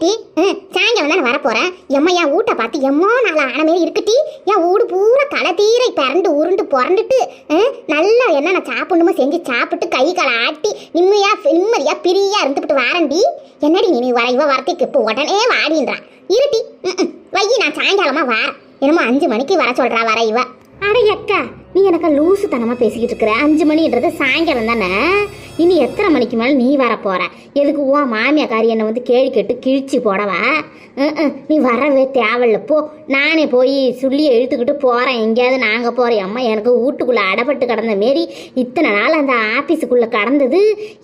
Tea ம், சாயங்காலம் தானே வரப்போறேன். எம்மா என் வீட்டை பார்த்து எம்மோ நாளா ஆன மாரி இருக்குட்டி என் வீடு பூரா களை தீரை பிறண்டு உருண்டு புரண்டுட்டு ம், நல்லா என்ன நான் சாப்பிடணுமோ செஞ்சு சாப்பிட்டு கை காலை ஆட்டி நிம்மதியா நிம்மதியா பிரியா இருந்துபிட்டு வாரண்டி என்னடி நீ வர இவ வரத்துக்கு இப்போ உடனே வாடின்றான் இருட்டி ம், ம், வை நான் சாயங்காலமா வரேன். என்னமோ அஞ்சு மணிக்கு வர சொல்றா வர இவ. அட அக்கா நீ எனக்கு லூசு தனமா பேசிக்கிட்டு இருக்கிற. அஞ்சு மணின்றது சாயங்காலம் தானே? இனி எத்தனை மணிக்கு மேலே நீ வர போற? எதுக்கு உன் மாமியாக்காரி என்னை வந்து கேள்வி கேட்டு கிழிச்சு போடவா? நீ வரவே தேவையில்ல. போ நானே போய் சொல்லி இழுத்துக்கிட்டு போகிறேன் எங்கேயாவது நாங்கள் போகிறேன் அம்மா எனக்கு வீட்டுக்குள்ளே அடப்பட்டு கிடந்த மாரி இத்தனை நாள் அந்த ஆஃபீஸுக்குள்ளே கடந்தது.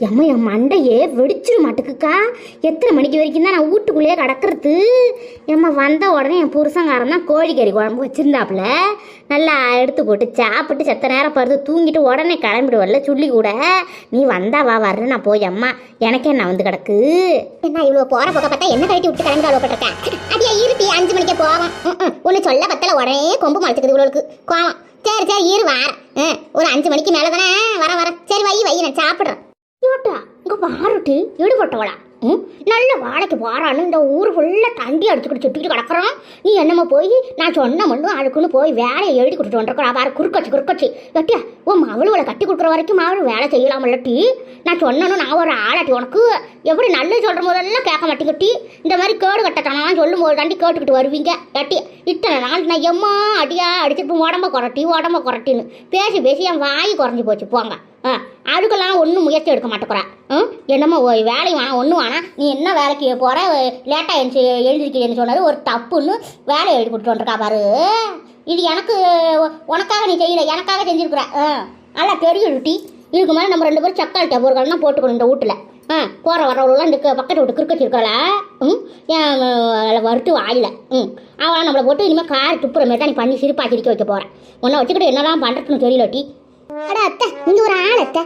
எம்மா என் மண்டையே வெடிச்சிரு மாட்டுக்குக்கா. எத்தனை மணிக்கு வரைக்கும் தான் நான் வீட்டுக்குள்ளேயே கிடக்கிறது? எம்மா வந்த உடனே என் புருஷங்காரன் தான் கோழிக்கறி குழம்பு வச்சுருந்தாப்புல. நல்லா எடுத்து போட்டு சாப்பிட்டு செத்த நேரம் படுத்து தூங்கிட்டு உடனே கிளம்பிடுவல்ல. சொல்லி கூட நீ வந்தா வா வர்ற நான் போய் அம்மா. எனக்கே என்ன வந்து கிடக்கு. என்ன இவ்வளோ போகிற போக பார்த்தா என்ன கழட்டி விட்டு கிளம்பி அவ்வளோ பட்டிருக்கேன் இருட்டி அஞ்சு மணிக்கே போவோம் ஒன்று சொல்ல பத்தல உடனே கொம்பு முளைச்சிக்குது இவ்வளோக்கு கோவம். சரி சரி இரு வாரேன். ஒரு அஞ்சு மணிக்கு மேலே தானே வர வர சரி வை வை நான் சாப்பிட்றேன். இவட்டா இங்கே வாருட்டி எடுபட்டவளா? ம்? நல்ல வாழைக்கு வாரான்னு இந்த ஊர் ஃபுல்லாக தண்டி அடிச்சுக்கிட்டு சுட்டிக்கிட்டு கிடக்குறோம் நீ என்னமோ போய் நான் சொன்ன மட்டும் அதுக்குன்னு போய் வேலையை எழுதி கொடுத்துட்டு வந்துருக்கா பாரு குறுக்கச்சு குறுக்கச்சு கட்டியா ஓ மவளுவளை கட்டி கொடுக்குற வரைக்கும் மவளு வேலை செய்யலாமல்லட்டி நான் சொன்னனும் நான் ஒரு ஆளாட்டி உனக்கு எப்படி நல்லது சொல்கிற போதெல்லாம் கேட்க மாட்டேங்கிட்டி இந்த மாதிரி கேடு கட்டத்தனமாக சொல்லும் போது தாண்டி கேட்டுக்கிட்டு வருவீங்க. கட்டி இத்தனை நாள் நான் எம்மா அடியா அடிச்சிட்டு உடம்ப குரட்டி உடம்ப குரட்டின்னு. பேசி பேசி என் வாய் குறைஞ்சி போச்சு. போங்க. அதுக்கெல்லாம் ஒன்றும் முயற்சி எடுக்க மாட்டேங்கிறா. ம்? என்னமோ ஒரு வேலை வேணாம் ஒன்றும் வேணாம் நீ என்ன வேலைக்கு போகிற லேட்டாக எழுந்து எழுந்திருக்கிறேன்னு சொன்னது ஒரு தப்புன்னு வேலை எழுதி கொடுத்துட்டு வந்துருக்கா பாரு. இது எனக்கு உனக்காக நீ செய்யல எனக்காக செஞ்சுருக்குற. ஆ நல்லா தெரியும் டி இதுக்கு மேலே நம்ம ரெண்டு பேரும் சக்கால் டபுர்கள்லாம் போட்டுக்கணும் இந்த வீட்டில். ஆ போகிற வரவங்களாம் இந்த பக்கத்து விட்டு கிறுக்க இருக்காளா? ம் ஏன் வறுத்து வாயில. ம் அவன் நம்மளை போட்டு இனிமேல் கார் துப்புற மாதிரி தான் நீ பண்ணி சிரிப்பாக சிரிக்க வைக்க போகிறேன் உன்னை வச்சுக்கிட்டு என்னலாம் பண்ணுறதுன்னு தெரியல அட அத்தை நீங்க ஒரு ஆள் அத்தை.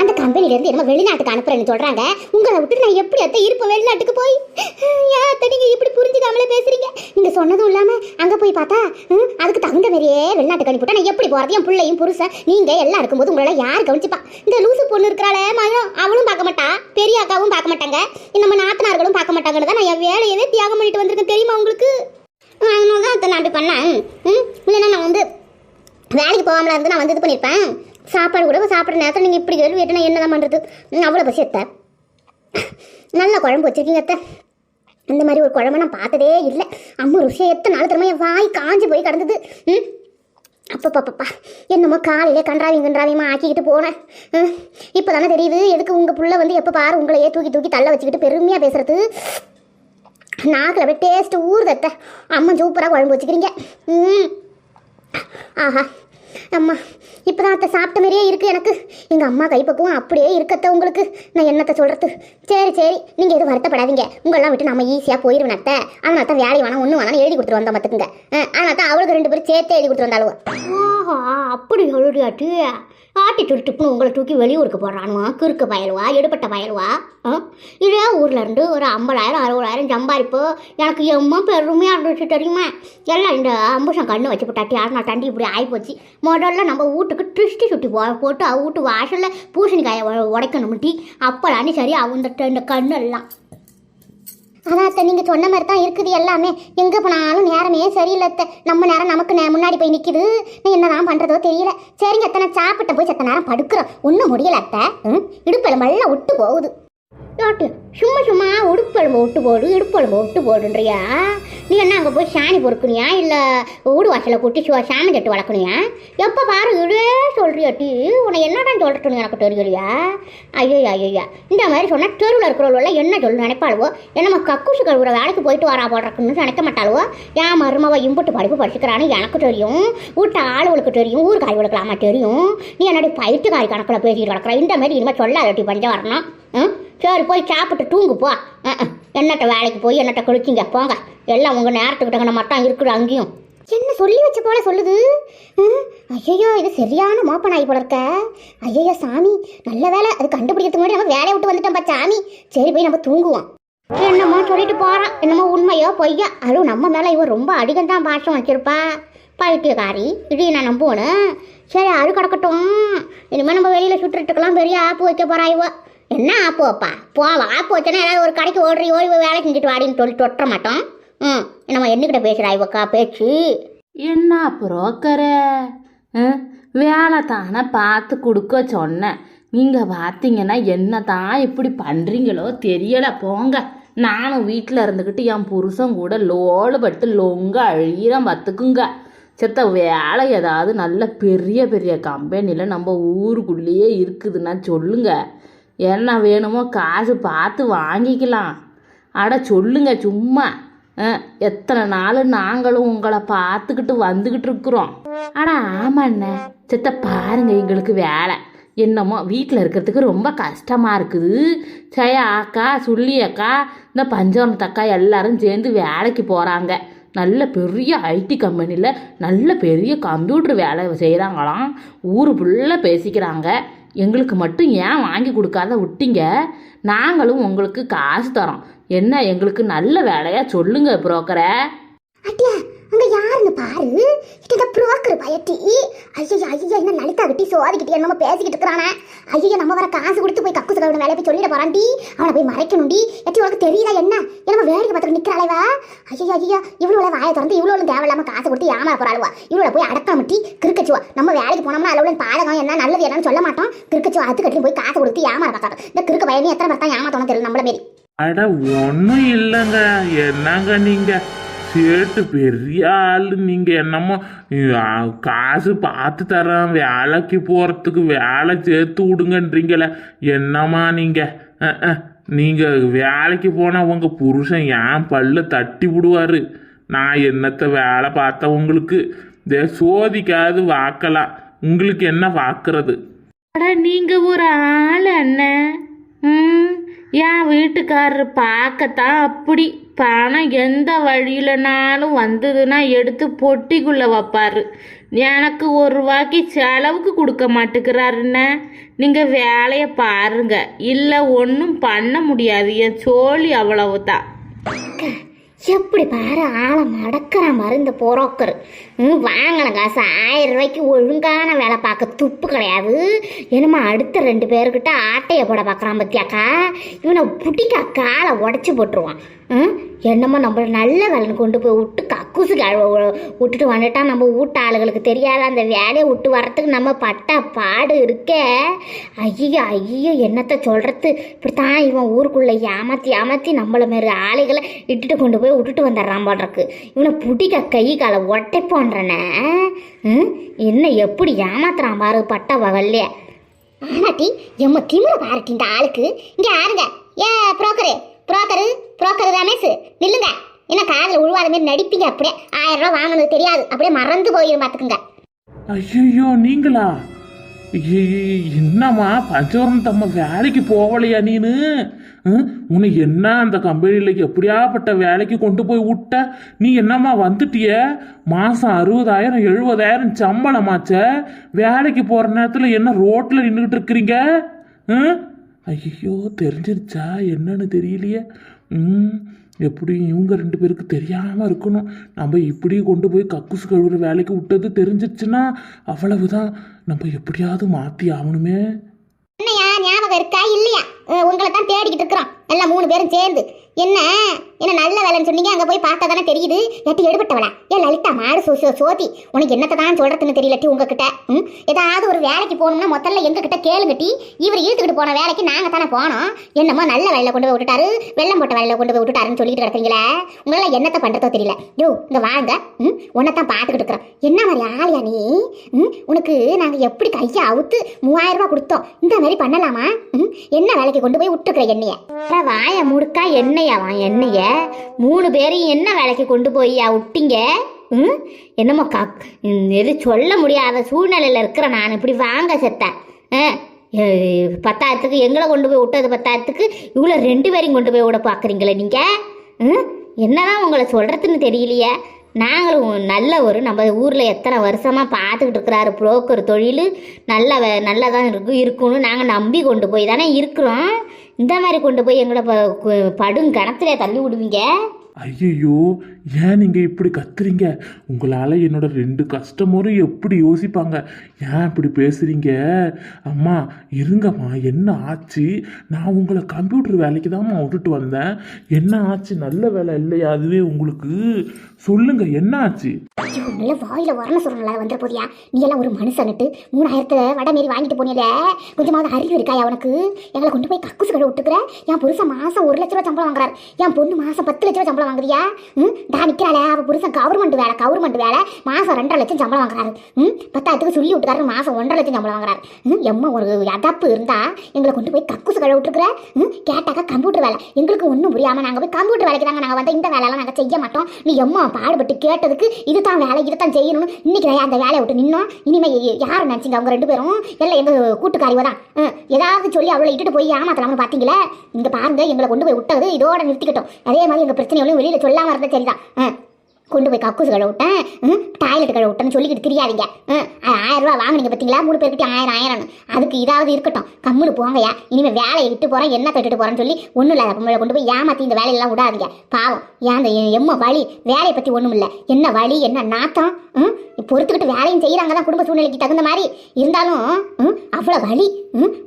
அந்த கம்பெனில இருந்து என்ன வெளிநாட்டுக்கு அனுப்புறேன்னு சொல்றாங்க. உங்களை விட்டு நான் எப்படி அத்தை இருப்ப வெளிநாட்டுக்கு போய்? ஏன் அத்தை நீங்க இப்படி புரிஞ்சுக்காமலே பேசுறீங்க? நீங்க சொன்னதும் இல்லாம அங்க போய் பார்த்தா அதுக்கு தகுந்த மாதிரியே வெளிநாட்டுக்கு அனுப்பிவிட்டா நான் எப்படி போறது? என் பிள்ளையும் புருஷன் நீங்க எல்லாம் இருக்கும்போது உங்களை யார் கவனிச்சுப்பா? இந்த லூசு பொண்ணு இருக்கிறாளே மகனும் அவளும் பார்க்க மாட்டா? பெரிய அக்காவும் பார்க்க மாட்டாங்க. நம்ம நாத்தனார்களும் பார்க்க மாட்டாங்கன்னு தான் நான் என் வேலையவே தியாகம் பண்ணிட்டு வந்திருக்கேன் தெரியுமா உங்களுக்கு? அதனால தான் அத்தை நான் அப்படி பண்ணேன். இல்லைன்னா நான் வந்து வேலைக்கு போகாமல இருந்து நான் வந்து இது பண்ணியிருப்பேன் சாப்பாடு கூட சாப்பிட்ற நேரத்தில் நீங்கள் இப்படி கேள்வி கேட்டு நான் என்ன தான் பண்ணுறது அவ்வளோ பசி எத்த நல்ல குழம்பு வச்சுருக்கீங்க அத்தை. இந்த மாதிரி ஒரு குழம்பு நான் பார்த்ததே இல்லை. அம்மா ருசியை எத்தனை நாள் திரும்ப என் வாய் காஞ்சு போய் கிடந்தது. ம்? அப்பப்பப்பா என்னமோ காலையிலே கன்றாவியும் கன்றாவியமா ஆக்கிக்கிட்டு போனேன். இப்போ தானே தெரியுது எதுக்கு உங்கள் புள்ள வந்து எப்போ பாரு உங்களையே தூக்கி தூக்கி தள்ள வச்சுக்கிட்டு பெருமையாக பேசுகிறது நாக்கில் அப்படியே டேஸ்ட்டு ஊறுதத்த அம்மா சூப்பராக குழம்பு வச்சுக்கிறீங்க. ம். ஆஹா. அம்மா இப்போ தான் அத்தை சாப்பிட்ட மாதிரியே இருக்குது எனக்கு. எங்கள் அம்மா கைப்பக்குவம் அப்படியே இருக்கத்த உங்களுக்கு. நான் என்னத்தை சொல்கிறது சரி சரி. நீங்கள் எதுவும் வருத்தப்படாதீங்க. உங்களெல்லாம் விட்டு நம்ம ஈஸியாக போயிடுவேன் அத்தை. அதனால தான் வேலை வேணாம் ஒன்று வேணாம் எழுதி கொடுத்துட்டு வந்தோம் பார்த்துக்குங்க அதனால தான் அவளுக்கு ரெண்டு பேரும் சேர்த்து எழுதி கொடுத்துட்டு வந்தாலும் ஆஹா அப்படி சொல்லுடியாட்டு ஆட்டி துருட்டுப்புன்னு உங்களை தூக்கி வெளியூருக்கு போடுறானுவா? குறுக்கு பயலுவா? எடுப்பட்ட பயலுவா? ஆ? இதே ஊர்லேருந்து ஒரு ஐம்பதாயிரம் அறுபதாயிரம் சம்பாதிப்பு. எனக்கு எம்மா பெருமையாக இருந்துச்சு தெரியுமா? எல்லாம் இந்த அம்புஷம் கண்ணு வச்சு போட்டாட்டி நான் தண்டி இப்படி ஆகிப்போச்சு முதல்ல நம்ம வீட்டுக்கு திருஷ்டி சுட்டி போ போட்டு அவ வீட்டு வாசலில் பூசணிக்காயை உடைக்கணும் டீ அப்போலானி சரி அவங்க இந்த கண்ணெல்லாம். அதான் அத்தை நீங்கள் சொன்ன மாதிரி தான் இருக்குது எல்லாமே. எங்கே போனாலும் நேரமே சரியில்லை அத்தை. நம்ம நேரம் நமக்கு நே முன்னாடி போய் நிற்கிது நான் என்னதான் பண்ணுறதோ தெரியல. சரிங்க அத்தை. நான் சாப்பிட்ட போய் சத்த நேரம் படுக்கிறோம். ஒன்றும் முடியல அத்தை. ம்? இடுப்பெலும்பெல்லாம் விட்டு போகுது. யாட்டு சும்மா சும்மா உடுப்பெலும்பு விட்டு போடு இடுப்பெலும்பு விட்டு போடுன்றியா? நீ என்ன அங்கே போய் சாணி பொறுக்கணியா இல்லை ஊடு வாசலை குட்டி சுவா சாமி தட்டு வளர்க்கணியா எப்போ பாரு இதே சொல்கிறியாட்டி உன்னை என்னடா சொல்றதுன்னு எனக்கு தெரியலையா? ஐயோ ஐயா இந்த மாதிரி சொன்னால் தெருவில் இருக்கிறவங்கள என்ன சொல்லு நினைப்பாளுவோ? என்னம்மா கக்கூசு கழுவுற வேலைக்கு போயிட்டு வரா போடுறக்குன்னு நினைக்க மாட்டாளுவோ? என் மருமவ இம்புட்டு படிப்பு படிச்சுக்கிறான்னு எனக்கு தெரியும். வீட்டு ஆளுகளுக்கு தெரியும் ஊர் காய்களுக்கலாமா தெரியும். நீ என்னடி பயிற்றுக்காரி கணக்கில் பேசிட்டு கிடக்குற? இந்த மாதிரி இனிமேல் சொல்லாதட்டி பஞ்சம் வரணும் ம்? சரி போய் சாப்பிட்டு தூங்கு போ. என்னட்ட வேலைக்கு போய் என்னட்ட குளிச்சிங்க போங்க. எல்லாம் உங்கள் நேரத்துக்கிட்டங்கன மட்டும் இருக்குது அங்கேயும். என்ன சொல்லி வச்ச போல சொல்லுது? ஐயோ இது சரியான மோப்பன் ஆகி போல இருக்க. ஐயோ சாமி நல்ல வேலை அது கண்டுபிடிக்கிறதுக்கு முன்னாடி நம்ம வேலையை விட்டு வந்துட்டோம்ப்பா சாமி. சரி போய் நம்ம தூங்குவோம். என்னமோ சொல்லிட்டு போகிறான் என்னமோ உண்மையோ பொய்யா. அதுவும் நம்ம மேலே இவன் ரொம்ப அதிகம்தான் பாஷம் வச்சிருப்பா. பைத்தியக்காரி இது நான் நம்புவேன்னு சரி அது கிடக்கட்டும். இனிமேல் நம்ம வெளியில் சுட்டுறதுக்கெல்லாம் பெரிய ஆப்பு வைக்க போறா என்ன ஆப்போப்பா போவா ஆப்போ வச்சனா ஏதாவது ஒரு கடைக்கு ஓடுறி ஓடி போய் வேலைக்கு செஞ்சுட்டு வாடின்னு சொல்லி தொட்ட மாட்டோம். ம். நம்ம என்னக்கிட்ட பேசுகிறா இவக்கா பேச்சு. என்ன புரோக்கரே? வேலை தானே பார்த்து கொடுக்க சொன்னேன். நீங்கள் பார்த்தீங்கன்னா என்ன தான் இப்படி பண்ணுறீங்களோ தெரியலை. போங்க. நானும் வீட்டில் இருந்துக்கிட்டு என் புருஷன் கூட லோடு பட்டு லொங்க அழியிறேன் பார்த்துக்குங்க. செத்த வேலை ஏதாவது நல்ல பெரிய பெரிய கம்பெனியில் நம்ம ஊருக்குள்ளேயே இருக்குதுன்னா சொல்லுங்கள் என்ன வேணுமோ காசு பார்த்து வாங்கிக்கலாம். அட சொல்லுங்க சும்மா. எத்தனை நாள் நாங்களும் உங்களை பார்த்துக்கிட்டு வந்துக்கிட்டு இருக்கிறோம். ஆனால் ஆமாண்ணே. சித்த பாருங்க எங்களுக்கு வேலை. என்னமோ வீட்டில் இருக்கிறதுக்கு ரொம்ப கஷ்டமாக இருக்குது. ஜெயா அக்கா சுள்ளி அக்கா இந்த பஞ்சவனத்தக்கா எல்லாரும் சேர்ந்து வேலைக்கு போகிறாங்க நல்ல பெரிய ஐடி கம்பெனியில் நல்ல பெரிய கம்ப்யூட்டர் வேலை செய்கிறாங்களாம் ஊர் ஃபுல்லாக பேசிக்கிறாங்க. எங்களுக்கு மட்டும் ஏன் வாங்கி கொடுக்காத விட்டீங்க? நாங்களும் உங்களுக்கு காசு தரோம். என்ன எங்களுக்கு நல்ல வேலையா சொல்லுங்க புரோக்கரை அங்க யாருன்னு பாரு. இந்த புரோக்கர் பயட்டி ஐயா ஐயா என்ன லலிதா கிட்டி சோதிக்கிட்டு என்னமோ பேசிக்கிட்டு இருக்கிறானே. ஐயா நம்ம வர காசு கொடுத்து போய் கக்கு சகோட வேலையை போய் சொல்லிட போறான்டி. அவனை போய் மறைக்கணும்டி. எட்டி உனக்கு தெரியுதா என்ன? என்னமோ வேடிக்கை பார்த்துட்டு நிக்கிறாளேவா ஐயா ஐயா இவ்வளோ வாயை திறந்து இவ்வளோ தேவையில்லாம காசு கொடுத்து ஏமா போறாளுவா இவ்வளோ போய் அடக்காமட்டி கிறுக்கச்சுவா நம்ம வேலைக்கு போனோம்னா அளவுல பாதகம் என்ன நல்லது என்னன்னு சொல்ல மாட்டோம். கிறுக்கச்சுவா அது கட்டி போய் காசு கொடுத்து ஏமாற பார்த்தாங்க இந்த கிறுக்க பையனே எத்தனை பார்த்தா ஏமாத்தணும் தெரியல நம்மள மாரி? அட ஒன்றும் இல்லைங்க. என்னங்க நீங்க? சேட்டு பெரிய ஆள் நீங்கள் என்னமோ காசு பார்த்து தரேன் வேலைக்கு போகிறதுக்கு வேலை சேர்த்து விடுங்கன்றீங்களே. என்னம்மா நீங்கள் நீங்கள் வேலைக்கு போனால் உங்கள் புருஷன் ஏன் பல்ல தட்டி விடுவாரு? நான் என்னத்த வேலை பார்த்த உங்களுக்கு? இந்த சோதிக்காது வாக்கலாம் உங்களுக்கு என்ன வாக்குறது? அட ஒரு ஆள் அண்ணன் ம் என் வீட்டுக்காரர் பார்க்கத்தான் அப்படி. பணம் எந்த வழியிலனாலும் வந்ததுன்னா எடுத்து பொட்டிக்குள்ளே வைப்பாரு. எனக்கு ஒரு ரூபாய்க்கு செலவுக்கு கொடுக்க மாட்டேங்கிறாருண்ணே நீங்கள் வேலையை பாருங்க. இல்லை ஒன்றும் பண்ண முடியாது. என் சோழி அவ்வளவுதான். எப்படி பாரு ஆளை மடக்கிற மாதிரி இந்த ம் வாங்கின காசு ஆயிரம் ரூபாய்க்கு ஒழுங்கான வேலை பார்க்க துப்பு கிடையாது. என்னமோ அடுத்த ரெண்டு பேர்கிட்ட ஆட்டையை போட பார்க்குறான் பத்தியாக்கா. இவனை புட்டிக்கா காலை உடச்சி போட்டுருவான். ம்? என்னமோ நம்ம நல்ல வேலைன்னு கொண்டு போய் விட்டு கக்கூசு விட்டுட்டு வந்துட்டா நம்ம வீட்டு ஆளுகளுக்கு தெரியாத அந்த வேலையை விட்டு வர்றதுக்கு நம்ம பட்ட பாடு இருக்கே. ஐயோ ஐயோ என்னத்த சொல்கிறது இப்படித்தான் இவன் ஊருக்குள்ளே ஏமாற்றி ஏமாற்றி நம்மள மாரி ஆளுகளை இட்டுட்டு கொண்டு போய் விட்டுட்டு வந்துடுறான் போடுறக்கு இவனை பிடிக்க கை காலை ஒட்டைப்போன்றனே ம்? என்ன எப்படி ஏமாத்துறான் பாரு பட்ட வகல்லையே ஆனாட்டி எம்ம திமிர பாருட்டி இந்த ஆளுக்கு. இங்கே யாருங்க ஏ ப்ரோக்கரே. புரோக்கரு புரோக்கரு ரமேஷ் நில்லுங்க. என்ன காதில் உழுவாத மாதிரி நடிப்பீங்க அப்படியே. ஆயிரம் ரூபா வாங்கினது தெரியாது. அப்படியே மறந்து போயிடும் பார்த்துக்குங்க. ஐயோ நீங்களா? ஐயையே, என்னம்மா பஞ்சவரம் தம்ம வேலைக்கு போகலையா நீனு? ம்? உன்னை என்ன அந்த கம்பெனியில் எப்படியாப்பட்ட வேலைக்கு கொண்டு போய் விட்ட? நீ என்னம்மா வந்துட்டிய? மாதம் அறுபதாயிரம் எழுபதாயிரம் சம்பளமாச்ச? வேலைக்கு போகிற நேரத்தில் என்ன ரோட்டில் நின்றுக்கிட்டு இருக்கிறீங்க? ம் ஐயோ தெரிஞ்சிருச்சா? என்னன்னு தெரியலையே. ம் எப்படியும் இவங்க ரெண்டு பேருக்கு தெரியாமல் இருக்கணும். நம்ம இப்படி கொண்டு போய் கக்குசு கழுவுற வேலைக்கு விட்டது தெரிஞ்சிருச்சுன்னா அவ்வளவுதான். நம்ம எப்படியாவது மாற்றி ஆகணுமே. ஞாபகம் இருக்கா? இல்லையா? உங்களை தான் தேடிக்கிட்டு இருக்கிறோம். எல்லாம் மூணு பேரும் சேர்ந்து. என்ன? என்ன நல்ல வேலைன்னு சொன்னீங்க? அங்கே போய் பார்த்தா தானே தெரியுது. எட்டி எடுபட்டவளா? ஏன் லலிதா மாடு சோ சோதி. உனக்கு என்னத்தை தான் சொல்கிறதுன்னு தெரியலட்டி உங்ககிட்ட? ம்? ஏதாவது ஒரு வேலைக்கு போகணும்னா முதல்ல எங்ககிட்ட கேளுங்கட்டி இவர் இழுத்துக்கிட்டு போன வேலைக்கு நாங்கள் தானே போனோம். என்னமோ நல்ல வேலையில் கொண்டு போய் விட்டுட்டாரு. வெள்ளம் போட்ட வேலையில் கொண்டு போய் விட்டுட்டாருன்னு சொல்லிட்டு கிடக்குறீங்களே. உங்களால் என்னத்தை பண்ணுறதோ தெரியல. யோ இங்கே வாங்க. ம்? உன்னை தான் பார்த்துக்கிட்டு இருக்கிறோம். என்ன மாதிரி ஆளியா நீ? ம்? உனக்கு நாங்கள் எப்படி கையை அவுத்து மூவாயிரம் ரூபாய் கொடுத்தோம். இந்த மாதிரி பண்ணலாமா? ம்? என்ன வேலைக்கு கொண்டு போய் விட்டுக்கிற எண்ணெய. வாய முடுக்கா எண்ணெயாவா எண்ணெய. மூணு பேரையும் என்ன வேலைக்கு கொண்டு போய் விட்டீங்க? ம் என்னமோ கா எது சொல்ல முடியாத சூழ்நிலையில் இருக்கிற நான் இப்படி வாங்க செத்தேன் ஆ பத்தாயிரத்துக்கு எங்களை கொண்டு போய் விட்டது பத்தாயிரத்துக்கு இவ்வளோ ரெண்டு பேரையும் கொண்டு போய் விட பார்க்குறீங்களே நீங்கள் ம்? என்னதான் உங்களை சொல்கிறதுன்னு தெரியலையே. நாங்களும் நல்ல ஒரு நம்ம ஊரில் எத்தனை வருஷமாக பார்த்துக்கிட்டு இருக்கிறாரு புரோக்கர் தொழில். நல்ல நல்லா நல்லதான் இருக்கும் இருக்கும்னு நாங்கள் நம்பி கொண்டு போய் தானே இருக்கிறோம். இந்த மாதிரி கொண்டு போய் எங்களை ப- படும் கணத்திலே தள்ளி விடுவீங்க? ஐயையோ ஏன் நீங்கள் இப்படி கத்துறீங்க? உங்களால் என்னோட ரெண்டு கஸ்டமரும் எப்படி யோசிப்பாங்க? ஏன் இப்படி பேசுகிறீங்க அம்மா இருங்கம்மா என்ன ஆச்சு? நான் உங்களை கம்ப்யூட்டர் வேலைக்கு தான்மா விட்டுட்டு வந்தேன். என்ன ஆச்சு? நல்ல வேலை இல்லையா அதுவே உங்களுக்கு? சொல்லுங்க என்ன ஆச்சு ஐயோ நல்ல வாயில வரல சொல்றல வந்த போதியா நீ எல்லாம் ஒரு மனுஷனுட்டு. மூணாயிரத்துல வடை மாரி வாங்கிட்டு போனியல. கொஞ்சமாவது அறிவு இருக்காயா உனக்கு? எங்களை கொண்டு போய் கக்குசு கடை விட்டுக்கிற என் புருஷன் மாசம் ஒரு லட்ச ரூபா சம்பளம் வாங்குறாரு. என் பொண்ணு மாசம் பத்து லட்ச ரூபா சம்பளம் வாங்குறியா? ம்? டா நிக்கிறாள. அவ புருஷன் கவர்மெண்ட் வேலை கவர்மெண்ட் வேலை. மாசம் ரெண்டரை லட்சம் சம்பளம் வாங்குறாரு. ம்? பத்தாயிரத்துக்கு சொல்லி விட்டுக்காரு. மாசம் ஒன்றரை லட்சம் சம்பளம் வாங்குறாரு. ம்? எம்மா ஒரு அடப்பு இருந்தா எங்களை கொண்டு போய் கக்குசு கடை விட்டுருக்குற ம்? கேட்டாக்கா கம்ப்யூட்டர் வேலை. எங்களுக்கு ஒன்றும் புரியாம நாங்கள் போய் கம்ப்யூட்டர் வேலைக்கு தாங்க நாங்கள் வந்து இந்த வேலையெல்லாம் நாங்கள் செய்ய மாட்டோம். நீ எம்மா பாடுபட்டு கேட்டதுக்கு இதுதான் வேலை இதுதான் செய்யணும்னு இன்னைக்கு நான் அந்த வேலையை விட்டு நின்னோம். இனிமே ய- யாரை நினைச்சிங்க அவங்க ரெண்டு பேரும்? எல்லாம் எங்க கூட்டுக்காரிவ தான். ஏதாவது சொல்லி அவளை இட்டுட்டு போய் ஏமாத்தலாம்னு பாத்தீங்களே? இங்க பாருங்க எங்களை கொண்டு போய் விட்டது இதோட நிறுத்திக்கிட்டோம். அதே மாதிரி எங்க பிரச்சனைகளையும் வெளியில் சொல்லாம இருந்தால் சரிதான். கொண்டு போய் கக்கூசு கடை விட்டேன் டாய்லெட் கடை விட்டேன்னு சொல்லிக்கிட்டு தெரியாதீங்க. அது ஆயிரம் ரூபா வாங்குனீங்க பார்த்தீங்களா? மூணு பேர்கிட்ட ஆயிரம் ஆயிரம் அதுக்கு இதாவது இருக்கட்டும். கம்முனு போங்கயா இனிமேல் வேலையை விட்டு போகிறேன் என்ன கட்டுட்டு போகிறேன்னு சொல்லி ஒன்றும் இல்லாத பொம்பளை கொண்டு போய் ஏமாற்றி இந்த வேலையெல்லாம் விடாதீங்க. பாவம். ஏன் அந்த எம்ம வழி வேலையை பற்றி ஒன்றும் இல்லை. என்ன வழி என்ன நாத்தம்? ம், பொறுத்துக்கிட்டு வேலையும் செய்கிறாங்க தான் குடும்ப சூழ்நிலைக்கு தகுந்த மாதிரி. இருந்தாலும் ம், அவ்வளோ வழி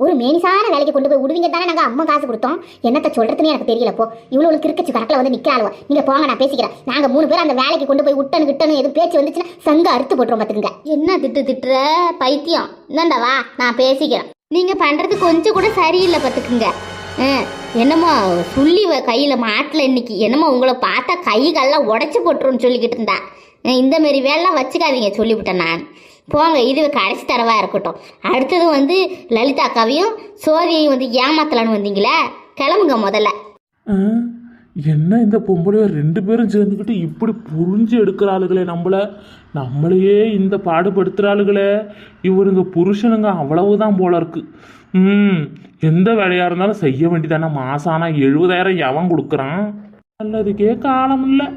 ஒரு மேனிசான வேலைக்கு கொண்டு போய் விடுவீங்க தானே நாங்கள் அம்மா காசு கொடுத்தோம்? என்னத்த சொல்கிறதுனே எனக்கு தெரியலப்போ இவ்வளோ கிறுக்கச்சு கரெக்டில் வந்து நிற்கிறாளுவ நீங்கள் போங்க நான் பேசிக்கிறேன். நாங்கள் மூணு பேர் அந்த வேலைக்கு கொண்டு போய் விட்டனு கிட்டனு எதுவும் பேச்சு வந்துச்சுன்னா சங்க அறுத்து போட்டுரும் பார்த்துக்குங்க என்ன திட்டு திட்டுற? பைத்தியம். இந்தாண்டா வா நான் பேசிக்கிறேன். நீங்கள் பண்ணுறது கொஞ்சம் கூட சரியில்லை பார்த்துக்குங்க என்னமோ சொல்லி வ- கையில் மாட்டில் இன்னைக்கு. என்னமோ உங்களை பார்த்தா கை காலெல்லாம் உடச்சி போட்டுருன்னு சொல்லிக்கிட்டு இருந்தா. இந்தமாரி இந்த மாரி வேலைலாம் வச்சுக்காதீங்க சொல்லிவிட்டேன் நான். போங்க இது கடைசி தரவா இருக்கட்டும். அடுத்தது வந்து லலிதா அக்காவையும் சோதியையும் வந்து ஏமாத்தலான்னு வந்தீங்களே கிளம்புங்க முதல்ல. என்ன இந்த பொம்பளைய ரெண்டு பேரும் சேர்ந்துக்கிட்டு இப்படி புரிஞ்சு எடுக்கிறாளுகளே நம்மள? நம்மளையே இந்த பாடுபடுத்துகிறாளுகளே இவருங்க புருஷனுங்க அவ்வளவுதான் போல இருக்கு. ம் எந்த வேலையாக இருந்தாலும் செய்ய வேண்டியதானே மாதம் ஆனால் எழுபதாயிரம் எவன் கொடுக்குறான். நல்லதுக்கே காலம் இல்லை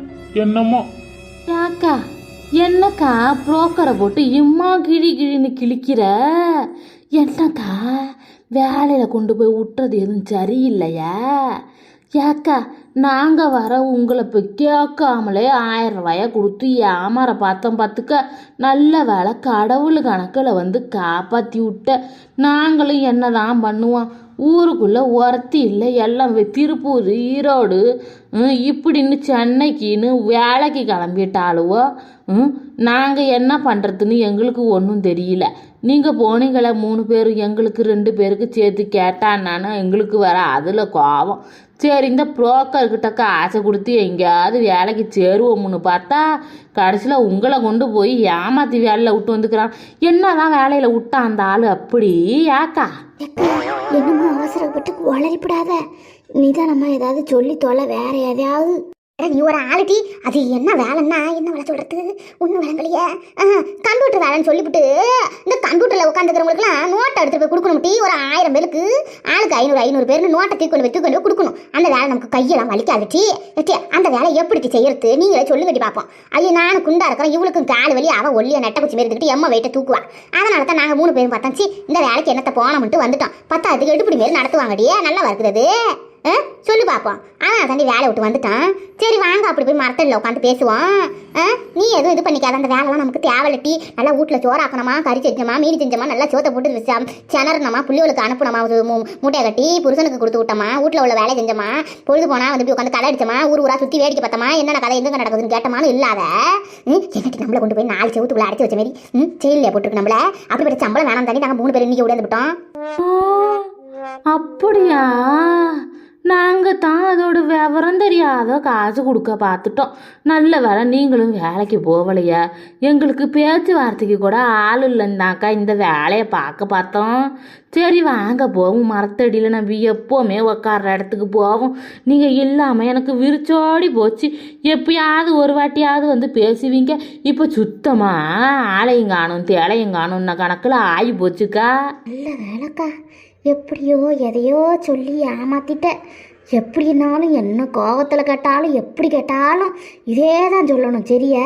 என்னமோ? யாக்கா என்னக்கா புரோக்கரை போட்டு இம்மா கிழி கிழின்னு கிழிக்கிற? என்னக்கா வேலையில் கொண்டு போய் விட்டுறது எதுவும் சரியில்லையா? ஏக்கா நாங்கள் வர உங்களை இப்போ கேட்காமலே ஆயிரம் ரூபாயை கொடுத்து ஏமாற பார்த்தோம் பார்த்துக்க நல்ல வேலை கடவுள் கணக்கில் வந்து காப்பாற்றி விட்ட. நாங்களும் என்ன தான் பண்ணுவோம்? ஊருக்குள்ளே ஒருத்தி இல்லை எல்லாம் திருப்பூர் ஈரோடு இப்படின்னு சென்னைக்குன்னு வேலைக்கு கிளம்பிட்டாளுவோ? ம்? நாங்கள் என்ன பண்ணுறதுன்னு எங்களுக்கு ஒன்றும் தெரியல. நீங்கள் போனீங்களே மூணு பேர் எங்களுக்கு ரெண்டு பேருக்கு சேர்த்து கேட்டான்னு எங்களுக்கு வர அதில் கோபம் சரி இந்த புரோக்கர்கிட்ட காசை கொடுத்து எங்கேயாவது வேலைக்கு சேருவோம்னு பார்த்தா கடைசியில் உங்களை கொண்டு போய் ஏமாற்றி வேலையில் விட்டு வந்துக்கிறான். என்னதான் வேலையில் விட்டான் அந்த ஆள் அப்படி ஏக்கா? என்னமோ அவசரப்பட்டு உளறிப்படாத. நிதானமா ஏதாவது சொல்லி தொலை வேற எதையாவது அட, நீ ஒரு ஆளுட்டி அது என்ன வேலைன்னா? என்ன வேலை சொல்கிறது ஒன்றும் விளங்கலையே கம்ப்யூட்டர் வேலைன்னு சொல்லிவிட்டு இந்த கம்ப்யூட்டரில் உட்காந்துக்கிறவங்களுக்குலாம் நோட்டை எடுத்து போய் கொடுக்கணும் டீ. ஒரு ஆயிரம் பேருக்கு. ஆளுக்கு ஐநூறு ஐநூறு பேர்னு நோட்டை தூக்கி கொண்டு போய் தூக்கி கொண்டு போய் கொடுக்கணும். அந்த வேலை நமக்கு கையெல்லாம் வலிக்காது டீ. அந்த வேலை எப்படி செய்யறது? நீங்களே சொல்லி கட்டி பார்ப்போம் ஐயோ நானும் குண்டா இருக்கிறேன். இவளுக்கும் கால் வலி அவன் ஒல்லியை நெட்டை குச்சி மாரி எம்மா வெயிட்டை தூக்குவா. அதனால தான் நாங்கள் மூணு பேரும் பார்த்தாச்சு இந்த வேலைக்கு என்னத்தை போனோம்ட்டு வந்துட்டோம். பத்தாயிரத்துக்கு எடுப்படி மாரி நடத்துவாங்கடியே நல்லா வருகிறது சொல்லு பார்ப்போம் ஆனால் தாண்டி வேலை விட்டு வந்துட்டான். சரி வாங்க அப்படி போய் மரத்தில் உட்காந்து பேசுவோம். ஆ? நீ எதுவும் இது பண்ணிக்காத. அந்த வேலைலாம் நமக்கு தேவையில்லட்டி. நல்லா வீட்டில் சோறாக்கணுமா கறி செஞ்சோமா? மீன் செஞ்சோமா? நல்லா சோத்தை போட்டு ச- செனறணுமா புள்ளிகளுக்கு அனுப்பணுமா? ஒரு மூட்டையை கட்டி புருஷனுக்கு கொடுத்து விட்டோமா? வீட்டில் உள்ள வேலை செஞ்சோமா? பொழுது போனால் வந்து உட்காந்து கதை அடிச்சோமா? ஊர் ஊரா சுற்றி வேடிக்கை பார்த்தோமா? என்னென்ன கதை? எங்கே நடக்குதுன்னு கேட்டோமான்னு இல்லாத ம், நம்மளை கொண்டு போய் நாலு செவத்துக்குள்ள அடைச்சி வச்ச மாதிரி ம்? செயலில் போட்டுருக்கு நம்மள. அப்படிப்பட்ட சம்பளம் வேணாம் தாண்டி நாங்கள் மூணு பேர் இன்னைக்கு விடாந்துட்டோம் ஆ, அப்படியா? நாங்கள் தான் அதோட விவரம் தெரியாத காசு கொடுக்க பார்த்துட்டோம். நல்ல வேலை நீங்களும் வேலைக்கு போகலையா. எங்களுக்கு பேச்சுவார்த்தைக்கு கூட ஆள் இல்லைந்தாக்கா இந்த வேலையை பார்க்க பார்த்தோம். சரி வாங்க போவோம். மரத்தடியில் நம்ம எப்போவுமே உக்கார இடத்துக்கு போவோம். நீங்கள் இல்லாமல் எனக்கு விரிச்சோடி போச்சு. எப்பயாவது ஒரு வாட்டியாவது வந்து பேசுவீங்க. இப்போ சுத்தமாக ஆளையும் காணும் தேலையும் காணும்னா கணக்கில் ஆகி போச்சுக்கா நல்ல வேலைக்கா. எப்படியோ எதையோ சொல்லி ஏமாத்திட்ட. எப்படினாலும் என்ன கோபத்தில் கேட்டாலும் எப்படி கேட்டாலும் இதே தான் சொல்லணும் சரியா?